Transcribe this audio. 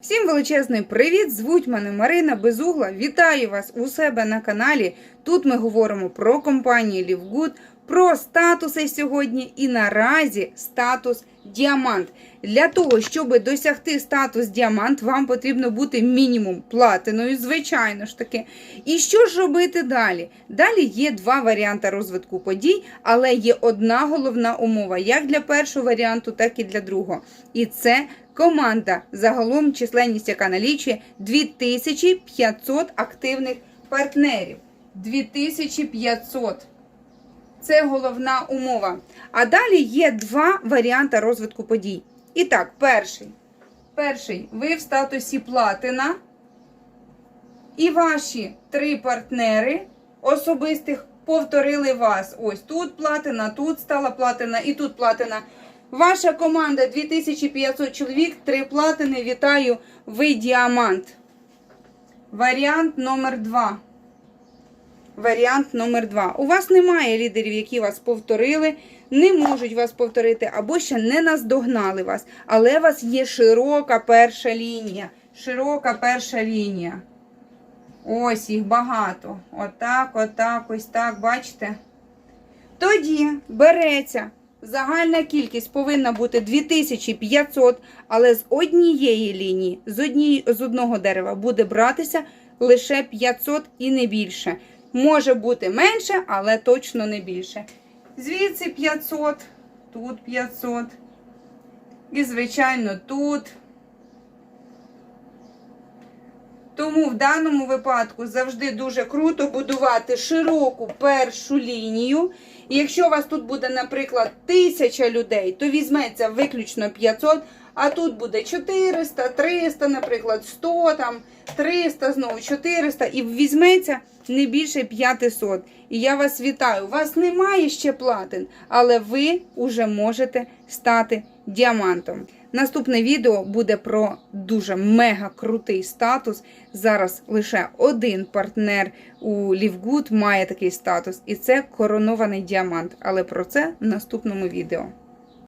Всім величезний привіт! Звуть мене Марина Безугла. Вітаю вас у себе на каналі. Тут ми говоримо про компанію Лівгуд, про статуси сьогодні і наразі статус діамант. Для того, щоб досягти статус діамант, вам потрібно бути мінімум платиною, звичайно ж таки. І що ж робити далі? Далі є два варіанти розвитку подій, але є одна головна умова як для першого варіанту, так і для другого. І це команда, загалом численність, яка налічує 2500 активних партнерів. 2500. Це головна умова. А далі є два варіанти розвитку подій. І так, перший. Перший, ви в статусі платина. І ваші три партнери особистих повторили вас. Ось тут платина, тут стала платина і тут платина. Ваша команда 2500 чоловік, три платини. Вітаю, ви діамант. Варіант номер два. Варіант номер два. У вас немає лідерів, які вас повторили, не можуть вас повторити або ще не наздогнали вас. Але у вас є широка перша лінія. Широка перша лінія. Ось їх багато. Отак, отак, ось так, бачите? Тоді береться. Загальна кількість повинна бути 2500, але з однієї лінії, з, однієї, з одного дерева буде братися лише 500 і не більше. Може бути менше, але точно не більше. Звідси 500, тут 500. І, звичайно, тут. Тому в даному випадку завжди дуже круто будувати широку першу лінію. І якщо у вас тут буде, наприклад, 1000 людей, то візьметься виключно 500, а тут буде 400, 300, наприклад, 100, там, 300, знову 400, і візьметься не більше 500. І я вас вітаю. У вас немає ще платин, але ви вже можете стати діамантом. Наступне відео буде про дуже мега крутий статус. Зараз лише один партнер у Лівгуд має такий статус, і це коронований діамант. Але про це в наступному відео.